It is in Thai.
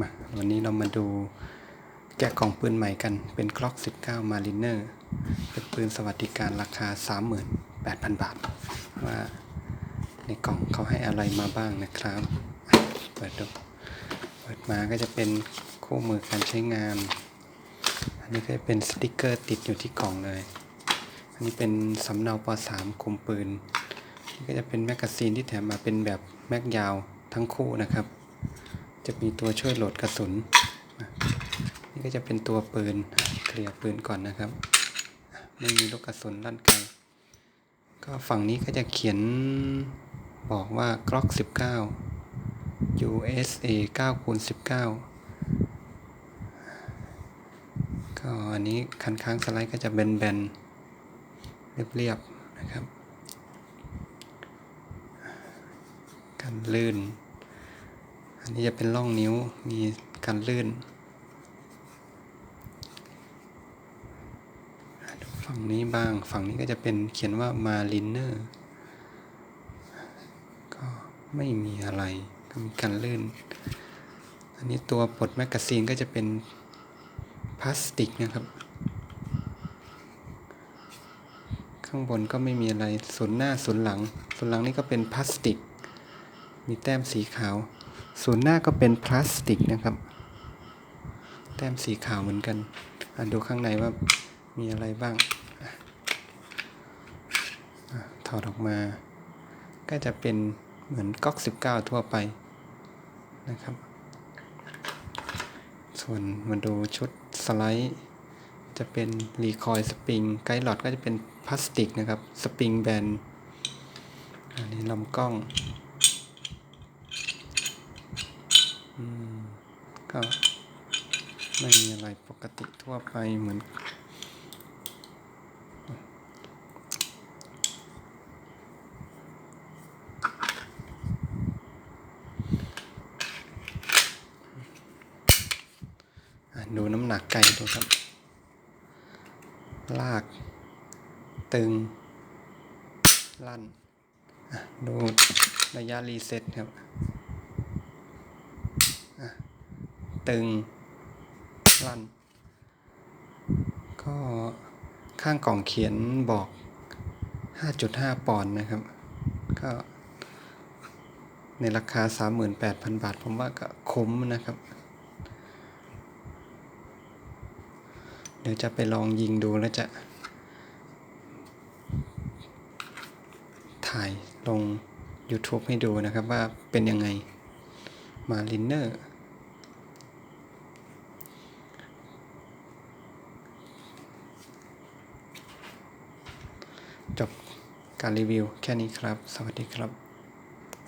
มาวันนี้เรามาดูแกะกล่องปืนใหม่กันเป็นกล็อก 19 Mariner เป็นปืนสวัสดิการราคา 38,000 บาท ว่าในกล่องเขาให้อะไรมาบ้างนะครับ เปิดดู เปิดมาก็จะเป็นคู่มือการใช้งาน อันนี้ก็จะเป็นสติกเกอร์ติดอยู่ที่กล่องเลย อันนี้เป็นสำเนาป .3 คุมปืนนี่ก็จะเป็นแมกกาซีนที่แถมมาเป็นแบบแม็กยาวทั้งคู่นะครับ จะมีตัวช่วยโหลดกระสุน นี่ก็จะเป็นตัวปืน เคลียร์ปืนก่อนนะครับ ไม่มีลูกกระสุนลั่นไกล ก็ฝั่งนี้ก็จะเขียนบอกว่า Glock 19 USA 9คูณ19 ก็อันนี้คันค้างสไลด์ก็จะแบนๆ เรียบๆ นะครับ กันลื่น อันนี้จะเป็นร่องนิ้วมีการลื่นดูฝั่งนี้บ้างฝั่งนี้ก็จะเป็นเขียนว่า Mariner ก็ไม่มีอะไรก็มีการลื่น อันนี้ตัวปลดแมกกาซีนก็จะเป็นพลาสติกนะครับ ข้างบนก็ไม่มีอะไรส่วนหน้าส่วนหลัง ส่วนหลังนี่ก็เป็นพลาสติก มีแต้มสีขาว ส่วนหน้าก็เป็นพลาสติกนะครับ แต้มสีขาวเหมือนกันอะดูข้างในว่ามีอะไรบ้างอถอดออกมา ก็จะเป็นเหมือนก๊อก19 ทั่วไปนะครับ ส่วนมาดูชุดสไลด์ จะเป็นรีคอยสปริงไกด์หลอดก็จะเป็นพลาสติกนะครับ สปริงแบนอันนี้ลำกล้องอืม ก็ไม่มีอะไรปกติทั่วไปเหมือน ดูน้ำหนักไก่ดูครับ ลาก ตึง ลั่น ดูระยะรีเซ็ตครับอะ ตึงลั่น ก็ข้างกล่องเขียนบอก 5.5 ปอนด์นะครับ ก็ในราคา 38,000 บาท ผมว่าก็คุ้มนะครับ เดี๋ยวจะไปลองยิงดูแล้วจะ ถ่ายลง YouTube ให้ดูนะครับว่าเป็นยังไงมาลินเนอร์ จบการรีวิวแค่นี้ครับ สวัสดีครับ